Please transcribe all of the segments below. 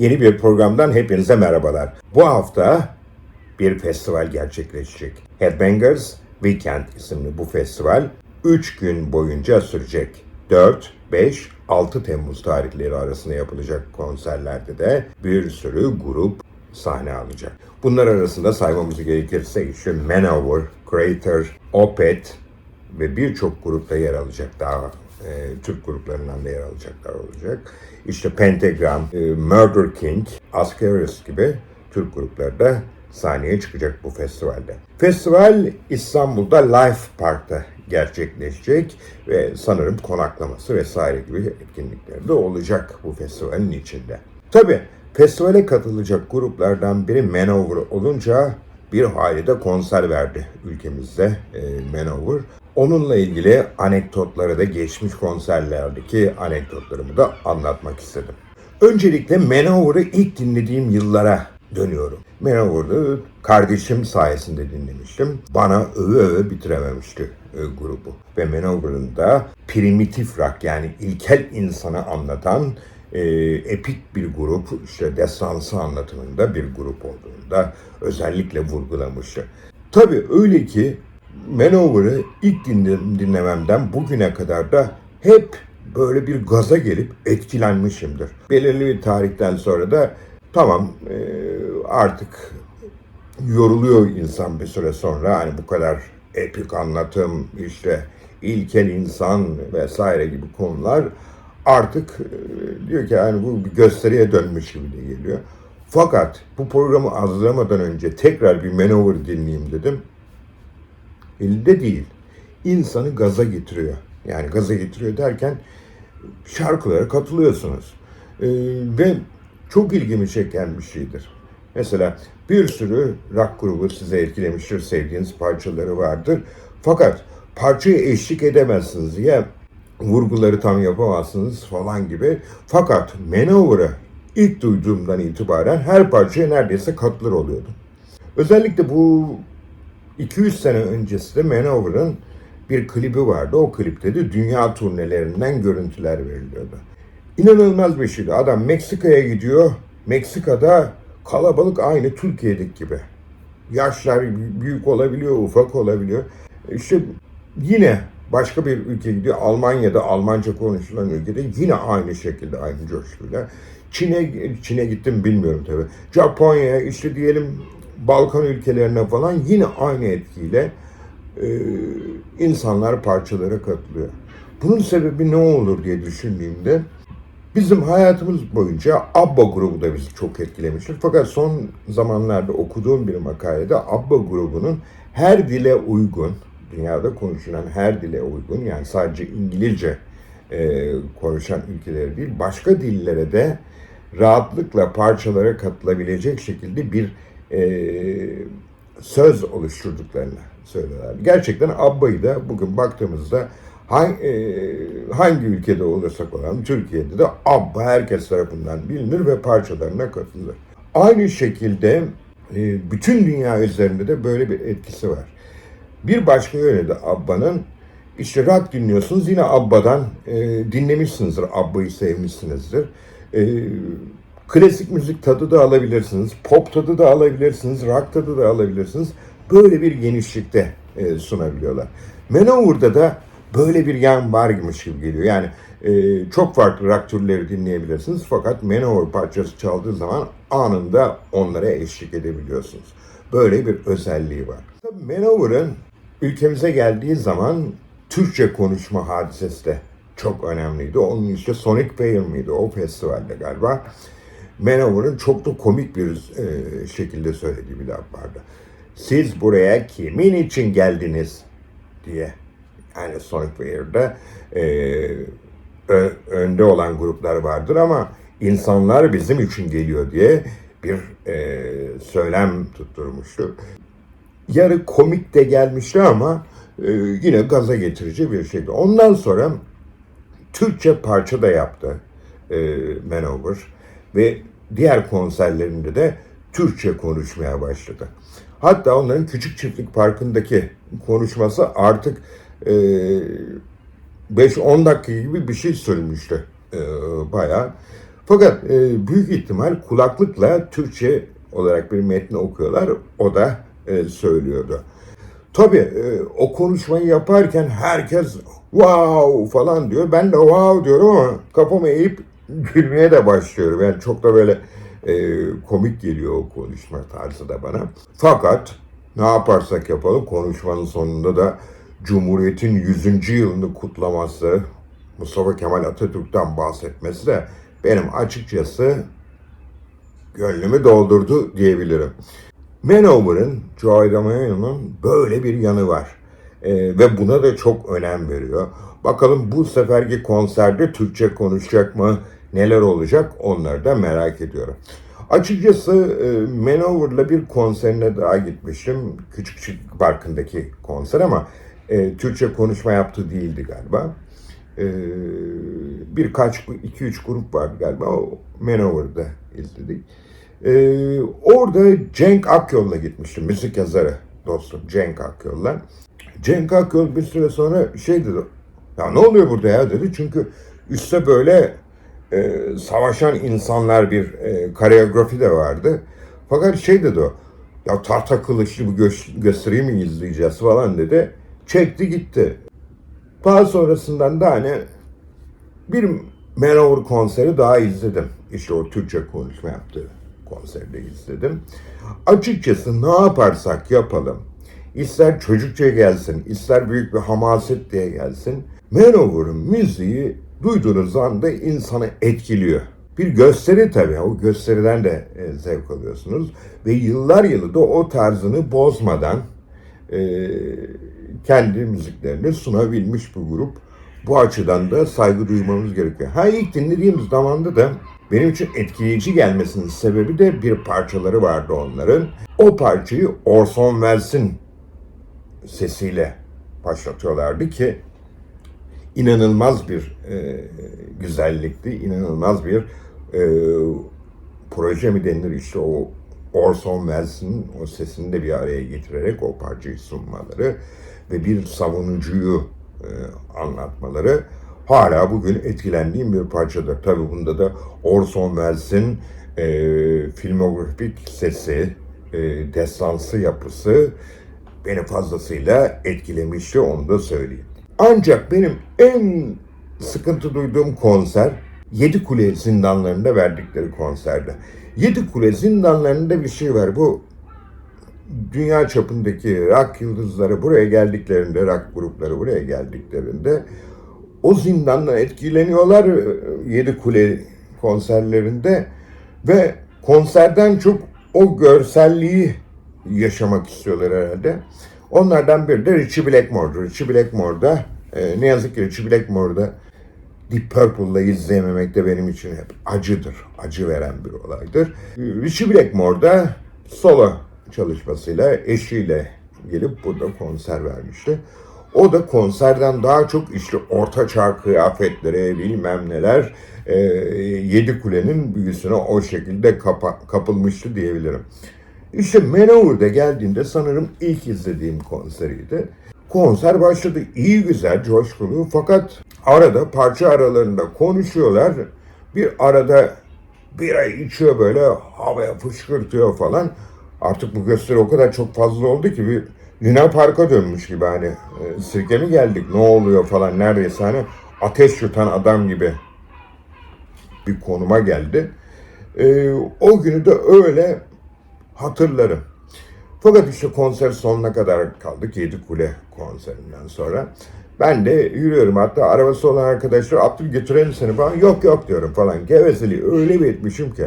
Yeni bir programdan hepinize merhabalar. Bu hafta bir festival gerçekleşecek. Headbangers Weekend isimli bu festival 3 gün boyunca sürecek. 4, 5, 6 Temmuz tarihleri arasında yapılacak konserlerde de bir sürü grup sahne alacak. Bunlar arasında saymamız gerekirse işte Manowar, Crater, Opeth ve birçok grupta yer alacak daha e, Türk gruplarından da yer alacaklar olacak. İşte Pentagram, e, Murder King, Ascaris gibi Türk grupları da sahneye çıkacak bu festivalde. Festival İstanbul'da Life Park'ta gerçekleşecek ve sanırım konaklaması vesaire gibi etkinlikler de olacak bu festivalin içinde. Tabi festivale katılacak gruplardan biri Manowar olunca bir hayli de konser verdi ülkemizde e, Manowar. Onunla ilgili anekdotları da geçmiş konserlerdeki anekdotlarımı da anlatmak istedim. Öncelikle Manowar'ı ilk dinlediğim yıllara dönüyorum. Manowar'ı kardeşim sayesinde dinlemiştim. Bana öve öve bitirememişti e, grubu. Ve Manowar'ın da primitif rock yani ilkel insanı anlatan e, epik bir grup, işte destansı anlatımında bir grup olduğunu da özellikle vurgulamıştı. Tabii öyle ki Manowar'ı ilk dinle- dinlememden bugüne kadar da hep böyle bir gaza gelip etkilenmişimdir. Belirli bir tarihten sonra da tamam e, artık yoruluyor insan bir süre sonra hani bu kadar epik anlatım işte ilkel insan vesaire gibi konular artık e, diyor ki yani bu bir gösteriye dönmüş gibi de geliyor. Fakat bu programı hazırlamadan önce tekrar bir Manowar dinleyeyim dedim. Elde değil. İnsanı gaza getiriyor. Yani gaza getiriyor derken şarkılara katılıyorsunuz. Ee, ve çok ilgimi çeken bir şeydir. Mesela bir sürü rock grubu size etkilemiştir, sevdiğiniz parçaları vardır. Fakat parçaya eşlik edemezsiniz ya vurguları tam yapamazsınız falan gibi. Fakat Manowar'ı ilk duyduğumdan itibaren her parçaya neredeyse katılır oluyordum. Özellikle bu 200 sene öncesi de Manowar'ın bir klibi vardı. O klipte de dünya turnelerinden görüntüler veriliyordu. İnanılmaz bir şeydi. Adam Meksika'ya gidiyor. Meksika'da kalabalık aynı Türkiye'deki gibi. Yaşlar büyük olabiliyor, ufak olabiliyor. İşte yine başka bir ülke gidiyor. Almanya'da Almanca konuşulan ülkede yine aynı şekilde aynı coşkuyla. Çin'e Çin'e gittim bilmiyorum tabii. Japonya işte diyelim Balkan ülkelerine falan yine aynı etkiyle e, insanlar parçalara katılıyor. Bunun sebebi ne olur diye düşündüğümde bizim hayatımız boyunca ABBA grubu da bizi çok etkilemiştir. Fakat son zamanlarda okuduğum bir makalede ABBA grubunun her dile uygun, dünyada konuşulan her dile uygun yani sadece İngilizce e, konuşan ülkelere değil başka dillere de rahatlıkla parçalara katılabilecek şekilde bir e, söz oluşturduklarını söylüyorlar. Gerçekten Abba'yı da bugün baktığımızda hangi, e, hangi ülkede olursak olalım Türkiye'de de Abba herkes tarafından bilinir ve parçalarına katılır. Aynı şekilde e, bütün dünya üzerinde de böyle bir etkisi var. Bir başka yönü de Abba'nın işte rock dinliyorsunuz yine Abba'dan e, dinlemişsinizdir, Abba'yı sevmişsinizdir. E, klasik müzik tadı da alabilirsiniz, pop tadı da alabilirsiniz, rock tadı da alabilirsiniz. Böyle bir genişlikte e, sunabiliyorlar. Manowar'da da böyle bir yan varmış gibi geliyor. Yani e, çok farklı rock türleri dinleyebilirsiniz fakat Manowar parçası çaldığı zaman anında onlara eşlik edebiliyorsunuz. Böyle bir özelliği var. Manowar'ın ülkemize geldiği zaman Türkçe konuşma hadisesi de çok önemliydi. Onun işte Sonic Fair miydi o festivalde galiba. Manowar'ın çok da komik bir e, şekilde söylediği bir laf vardı. Siz buraya kimin için geldiniz diye. Yani Sonic Fair'de e, ö- önde olan gruplar vardır ama insanlar bizim için geliyor diye bir e, söylem tutturmuştu. Yarı komik de gelmişti ama e, yine gaza getirici bir şeydi. Ondan sonra Türkçe parça da yaptı e, Manowar ve diğer konserlerinde de Türkçe konuşmaya başladı. Hatta onların Küçük Çiftlik Parkı'ndaki konuşması artık e, 5-10 dakika gibi bir şey sürmüştü e, bayağı. Fakat e, büyük ihtimal kulaklıkla Türkçe olarak bir metni okuyorlar. O da e, söylüyordu. Tabii e, o konuşmayı yaparken herkes wow falan diyor. Ben de wow diyorum ama kafamı eğip gülmeye de başlıyorum. Yani çok da böyle e, komik geliyor o konuşma tarzı da bana. Fakat ne yaparsak yapalım konuşmanın sonunda da Cumhuriyet'in 100. yılını kutlaması, Mustafa Kemal Atatürk'ten bahsetmesi de benim açıkçası gönlümü doldurdu diyebilirim. Manover'ın, Joy böyle bir yanı var. Ee, ve buna da çok önem veriyor. Bakalım bu seferki konserde Türkçe konuşacak mı, neler olacak onları da merak ediyorum. Açıkçası e, Manover'la bir konserine daha gitmiştim. Küçük Parkı'ndaki konser ama e, Türkçe konuşma yaptığı değildi galiba. E, birkaç, iki üç grup vardı galiba. O Manover'da izledik. Ee, orada Cenk Akyol'la gitmiştim. Müzik yazarı dostum Cenk Akyol'la. Cenk Akyol bir süre sonra şey dedi. Ya ne oluyor burada ya dedi. Çünkü üstte böyle e, savaşan insanlar bir e, koreografi de vardı. Fakat şey dedi o. Ya tahta kılıçlı bir gö- gösteriyi mi izleyeceğiz falan dedi. Çekti gitti. Daha sonrasından da hani bir Manowar konseri daha izledim. İşte o Türkçe konuşma yaptığı konserde izledim. Açıkçası ne yaparsak yapalım, ister çocukça gelsin, ister büyük bir hamaset diye gelsin, Manowar'ın müziği duyduğunuz anda insanı etkiliyor. Bir gösteri tabii, o gösteriden de e, zevk alıyorsunuz. Ve yıllar yılı da o tarzını bozmadan e, kendi müziklerini sunabilmiş bu grup. Bu açıdan da saygı duymamız gerekiyor. Ha ilk dinlediğim zamanda da benim için etkileyici gelmesinin sebebi de bir parçaları vardı onların. O parçayı Orson Welles'in sesiyle başlatıyorlardı ki inanılmaz bir e, güzellikti, inanılmaz bir e, proje mi denilir işte o Orson Welles'in o sesini de bir araya getirerek o parçayı sunmaları ve bir savunucuyu e, anlatmaları hala bugün etkilendiğim bir parçadır. Tabii bunda da Orson Welles'in e, filmografik sesi, e, destansı yapısı beni fazlasıyla etkilemişti onu da söyleyeyim. Ancak benim en sıkıntı duyduğum konser Yedi Kule zindanlarında verdikleri konserde. Yedi Kule zindanlarında bir şey var. Bu dünya çapındaki rock yıldızları buraya geldiklerinde, rock grupları buraya geldiklerinde o zindandan etkileniyorlar e, Yedi Kule konserlerinde ve konserden çok o görselliği yaşamak istiyorlar herhalde. Onlardan biri de Richie Blackmore. Richie Blackmore'da e, ne yazık ki Richie Blackmore'da Deep Purple'la izleyememek de benim için hep acıdır. Acı veren bir olaydır. Richie Blackmore'da solo çalışmasıyla eşiyle gelip burada konser vermişti. O da konserden daha çok işte orta çağ kıyafetleri bilmem neler e, Yedi Kule'nin büyüsüne o şekilde kapa, kapılmıştı diyebilirim. İşte Manowar'da geldiğinde sanırım ilk izlediğim konseriydi. Konser başladı iyi güzel coşkulu fakat arada parça aralarında konuşuyorlar. Bir arada bira içiyor böyle havaya fışkırtıyor falan. Artık bu gösteri o kadar çok fazla oldu ki bir Luna Park'a dönmüş gibi hani e, sirke mi geldik ne oluyor falan neredeyse hani ateş yutan adam gibi bir konuma geldi. E, o günü de öyle hatırlarım. Fakat işte konser sonuna kadar kaldık Yedi Kule konserinden sonra. Ben de yürüyorum hatta arabası olan arkadaşlar Abdül götürelim seni falan yok yok diyorum falan. Gevezeliği öyle bir etmişim ki.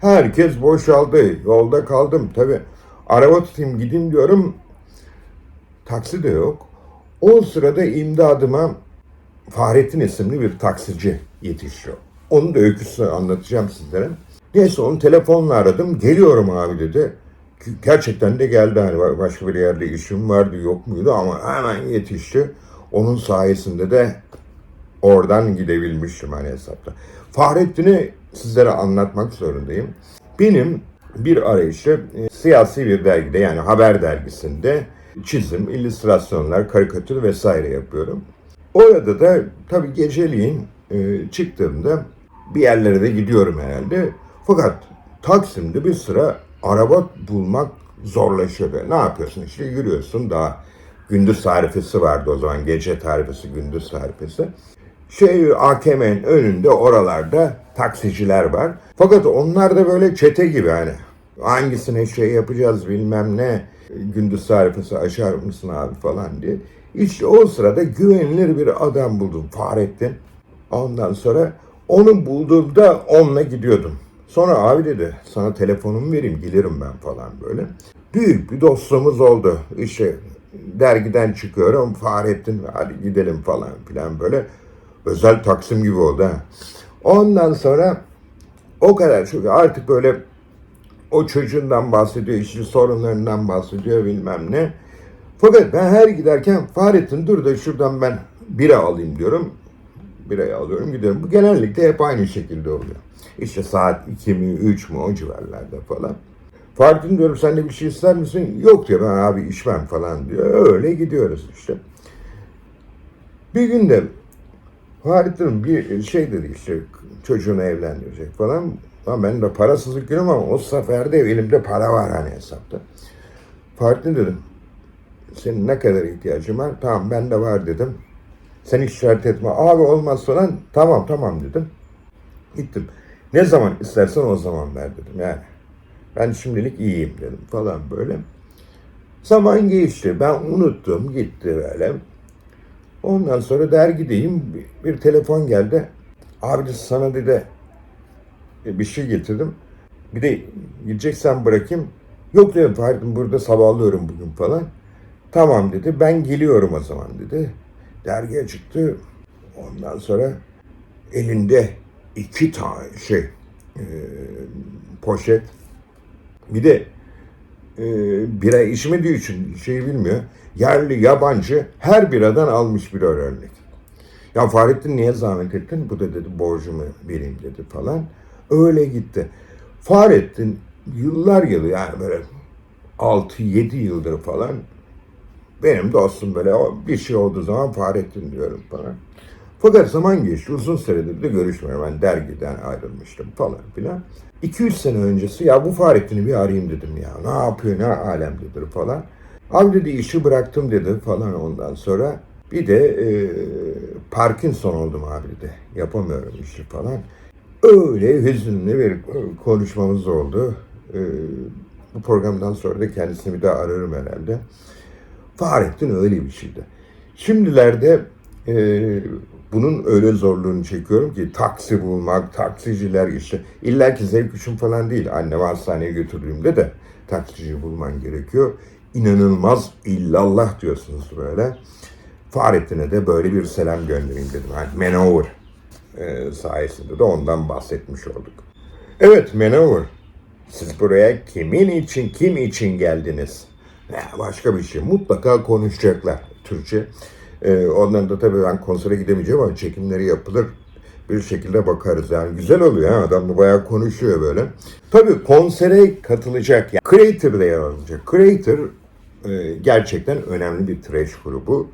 Herkes boşaldı. Yolda kaldım. Tabi araba tutayım gideyim diyorum. Taksi de yok. O sırada imdadıma Fahrettin isimli bir taksici yetişiyor. Onun da öyküsünü anlatacağım sizlere. Neyse onu telefonla aradım. Geliyorum abi dedi. Gerçekten de geldi hani başka bir yerde işim vardı yok muydu ama hemen yetişti. Onun sayesinde de oradan gidebilmiştim hani hesapta. Fahrettin'i sizlere anlatmak zorundayım. Benim bir arayışı e, siyasi bir dergide yani haber dergisinde çizim, illüstrasyonlar, karikatür vesaire yapıyorum. Orada da tabii geceliğin e, çıktığımda bir yerlere de gidiyorum herhalde. Fakat Taksim'de bir sıra araba bulmak zorlaşıyordu. Ne yapıyorsun işte yürüyorsun daha gündüz tarifesi vardı o zaman gece tarifesi gündüz tarifesi. Şey AKM'nin önünde oralarda taksiciler var. Fakat onlar da böyle çete gibi hani hangisine şey yapacağız bilmem ne gündüz tarifesi açar mısın abi falan diye. İşte o sırada güvenilir bir adam buldum Fahrettin. Ondan sonra onu bulduğumda onunla gidiyordum. Sonra abi dedi sana telefonumu vereyim gelirim ben falan böyle. Büyük bir dostluğumuz oldu. İşte dergiden çıkıyorum Fahrettin hadi gidelim falan filan böyle. Özel Taksim gibi oldu ha. Ondan sonra o kadar çok artık böyle o çocuğundan bahsediyor, işçi sorunlarından bahsediyor bilmem ne. Fakat ben her giderken Fahrettin dur da şuradan ben bira alayım diyorum. Birayı alıyorum gidiyorum. Bu genellikle hep aynı şekilde oluyor. İşte saat 2 mi 3 mü o civarlarda falan. Fahrettin diyorum sen de bir şey ister misin? Yok diyor ben abi içmem falan diyor. Öyle gidiyoruz işte. Bir günde Fahrettin bir şey dedi işte çocuğunu evlendirecek falan. Ama ben de parasızlık günüm ama o seferde elimde para var hani hesapta. Fahrettin dedim senin ne kadar ihtiyacın var? Tamam bende var dedim. Sen işaret etme. Abi olmaz falan. Tamam tamam dedim. Gittim. Ne zaman istersen o zaman ver dedim yani. Ben şimdilik iyiyim dedim falan böyle. Zaman geçti. Ben unuttum. Gitti böyle. Ondan sonra dergideyim. Bir, telefon geldi. Abi sana dedi e, bir şey getirdim. Bir de gideceksen bırakayım. Yok dedim Fahrettin burada sabahlıyorum bugün falan. Tamam dedi. Ben geliyorum o zaman dedi. Dergiye çıktı. Ondan sonra elinde iki tane şey e, poşet. Bir de e, bira içmediği için şey bilmiyor. Yerli, yabancı her biradan almış bir örnek. Ya Fahrettin niye zahmet ettin? Bu da dedi borcumu vereyim dedi falan. Öyle gitti. Fahrettin yıllar yılı yani böyle 6-7 yıldır falan benim dostum böyle bir şey olduğu zaman Fahrettin diyorum falan. Fakat zaman geçti. Uzun süredir de görüşmüyorum. Ben dergiden ayrılmıştım falan filan. 2-3 sene öncesi ya bu Fahrettin'i bir arayayım dedim ya. Ne yapıyor ne alemdedir falan. Abi dedi işi bıraktım dedi falan ondan sonra. Bir de e, Parkinson oldum abi dedi. Yapamıyorum işi falan. Öyle hüzünlü bir konuşmamız oldu. E, bu programdan sonra da kendisini bir daha ararım herhalde. Fahrettin öyle bir şeydi. Şimdilerde e, bunun öyle zorluğunu çekiyorum ki taksi bulmak, taksiciler işte illa ki zevk için falan değil. Annemi hastaneye götürdüğümde de taksici bulman gerekiyor. İnanılmaz illallah diyorsunuz böyle. Fahrettin'e de böyle bir selam göndereyim dedim. Yani Manover e, sayesinde de ondan bahsetmiş olduk. Evet Manover, siz buraya kimin için, kim için geldiniz? Ya başka bir şey. Mutlaka konuşacaklar Türkçe. Ee, ondan da tabii ben konsere gidemeyeceğim ama çekimleri yapılır. Bir şekilde bakarız. Yani güzel oluyor. Adam da bayağı konuşuyor böyle. Tabii konsere katılacak. Yani Creator'da yer alacak. Creator e, gerçekten önemli bir trash grubu.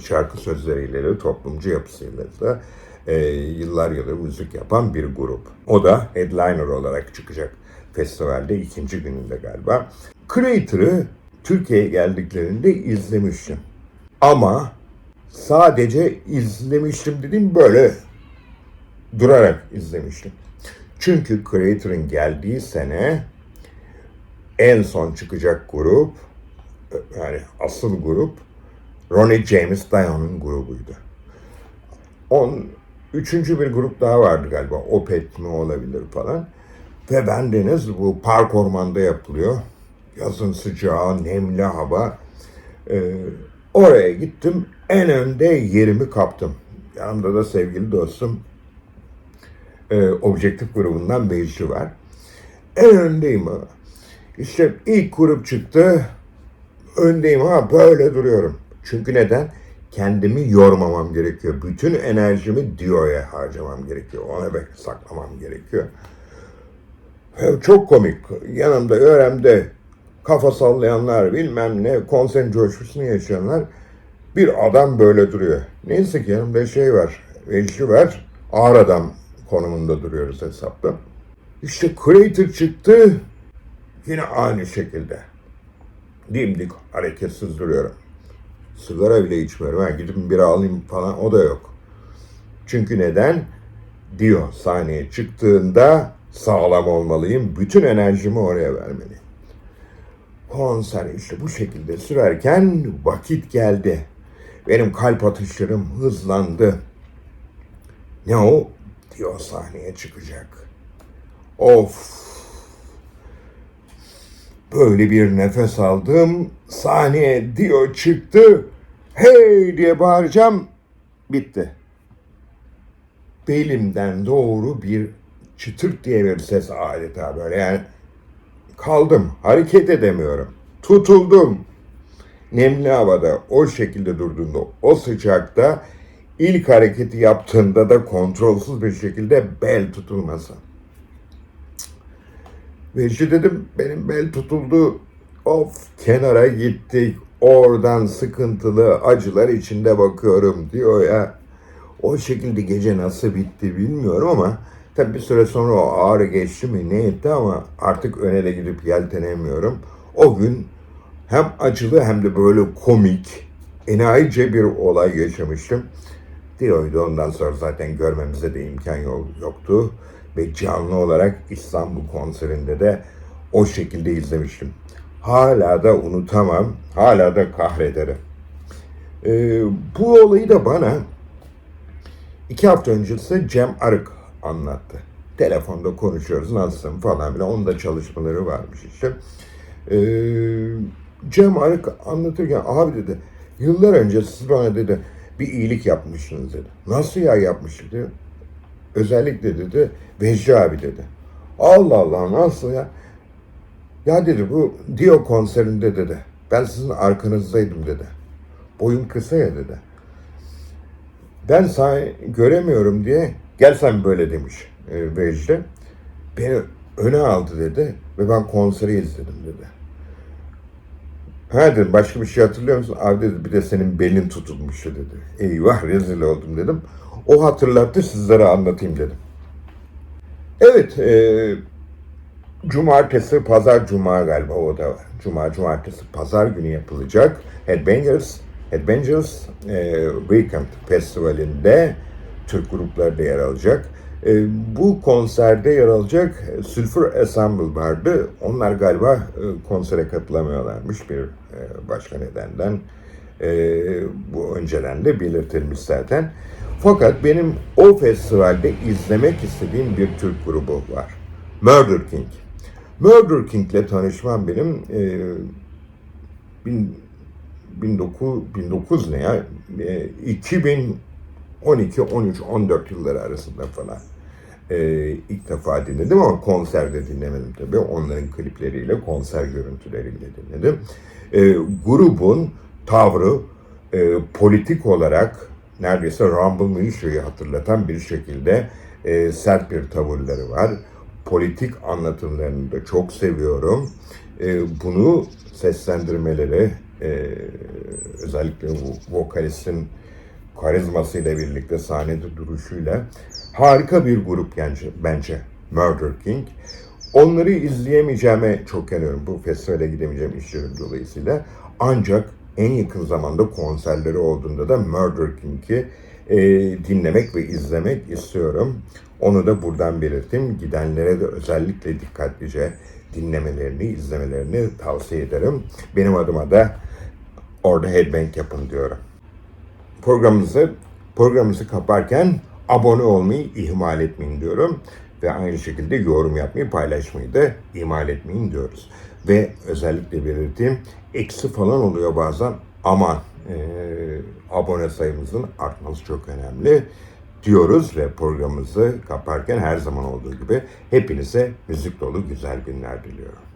Şarkı sözleriyle de toplumcu yapısıyla da e, yıllar yılı müzik yapan bir grup. O da headliner olarak çıkacak festivalde ikinci gününde galiba. Creator'ı Türkiye'ye geldiklerinde izlemiştim. Ama sadece izlemiştim dedim böyle durarak izlemiştim. Çünkü Creator'ın geldiği sene en son çıkacak grup yani asıl grup Ronnie James Dio'nun grubuydu. On, üçüncü bir grup daha vardı galiba. Opet mi olabilir falan. Ve bendeniz bu park ormanda yapılıyor. Yazın sıcağı, nemli hava. Ee, oraya gittim. En önde yerimi kaptım. Yanımda da sevgili dostum e, Objektif grubundan Beyşi var. En öndeyim. İşte ilk grup çıktı. Öndeyim ha böyle duruyorum. Çünkü neden? Kendimi yormamam gerekiyor. Bütün enerjimi Dio'ya harcamam gerekiyor. Ona saklamam gerekiyor. Çok komik. Yanımda, öğremde kafa sallayanlar, bilmem ne, konserin coşkusunu yaşayanlar. Bir adam böyle duruyor. Neyse ki yanımda şey var, Vecdi var. Ağır adam konumunda duruyoruz hesapta. İşte Creator çıktı. Yine aynı şekilde. Dimdik hareketsiz duruyorum. Sigara bile içmiyorum. Ha, gidip bir alayım falan o da yok. Çünkü neden? Diyor sahneye çıktığında sağlam olmalıyım. Bütün enerjimi oraya vermeliyim. Konser işte bu şekilde sürerken vakit geldi. Benim kalp atışlarım hızlandı. Ne o? Diyor sahneye çıkacak. Of! Böyle bir nefes aldım. Sahneye diyor çıktı. Hey diye bağıracağım. Bitti. Belimden doğru bir çıtırt diye bir ses adeta böyle yani kaldım. Hareket edemiyorum. Tutuldum. Nemli havada o şekilde durduğunda, o sıcakta ilk hareketi yaptığında da kontrolsüz bir şekilde bel tutulması. Ve işte dedim benim bel tutuldu. Of kenara gittik. Oradan sıkıntılı acılar içinde bakıyorum diyor ya. O şekilde gece nasıl bitti bilmiyorum ama tabi bir süre sonra o ağrı geçti mi ne etti ama artık öne de gidip yeltenemiyorum. O gün hem acılı hem de böyle komik, enayice bir olay yaşamıştım. Diyordu ondan sonra zaten görmemize de imkan yoktu. Ve canlı olarak İstanbul konserinde de o şekilde izlemiştim. Hala da unutamam, hala da kahrederim. Ee, bu olayı da bana iki hafta öncesi Cem Arık anlattı. Telefonda konuşuyoruz nasılsın falan filan. Onun da çalışmaları varmış işte. Ee, Cem Arık anlatırken abi dedi yıllar önce siz bana dedi bir iyilik yapmışsınız dedi. Nasıl ya yapmıştık dedi. Özellikle dedi Vecdi abi dedi. Allah Allah nasıl ya? Ya dedi bu Dio konserinde dedi. Ben sizin arkanızdaydım dedi. Boyum kısa ya dedi. Ben seni göremiyorum diye gel sen böyle demiş e, Vecdi. Beni öne aldı dedi ve ben konseri izledim dedi. Ha dedim başka bir şey hatırlıyor musun? Abi dedi bir de senin belin tutulmuştu dedi. Eyvah rezil oldum dedim. O hatırlattı sizlere anlatayım dedim. Evet, e, cumartesi, pazar, cuma galiba o da var. Cuma, cumartesi, pazar günü yapılacak Headbangers, Headbangers e, Weekend Festivali'nde Türk grupları da yer alacak. E, bu konserde yer alacak Sulfur Ensemble vardı. Onlar galiba e, konsere katılamıyorlarmış bir e, başka nedenden. E, bu önceden de belirtilmiş zaten. Fakat benim o festivalde izlemek istediğim bir Türk grubu var. Murder King. Murder King'le tanışmam benim e, bin, 19, 19 ne ya? E, 2012, 13, 14 yılları arasında falan. E, ilk defa dinledim ama konserde dinlemedim tabii. Onların klipleriyle, konser görüntüleriyle dinledim. E, grubun tavrı e, politik olarak neredeyse Rumble Militia'yı hatırlatan bir şekilde e, sert bir tavırları var. Politik anlatımlarını da çok seviyorum. E, bunu seslendirmeleri e, özellikle bu vokalistin karizmasıyla birlikte sahnede duruşuyla harika bir grup bence, bence Murder King. Onları izleyemeyeceğime çok yanıyorum. Bu festivale gidemeyeceğim işlerim dolayısıyla. Ancak en yakın zamanda konserleri olduğunda da Murder King'i e, dinlemek ve izlemek istiyorum. Onu da buradan belirttim. Gidenlere de özellikle dikkatlice dinlemelerini, izlemelerini tavsiye ederim. Benim adıma da orada headbang yapın diyorum. Programımızı programımızı kaparken abone olmayı ihmal etmeyin diyorum. Ve aynı şekilde yorum yapmayı, paylaşmayı da ihmal etmeyin diyoruz. Ve özellikle belirteyim, eksi falan oluyor bazen. Aman e, abone sayımızın artması çok önemli diyoruz ve programımızı kaparken her zaman olduğu gibi hepinize müzik dolu güzel günler diliyorum.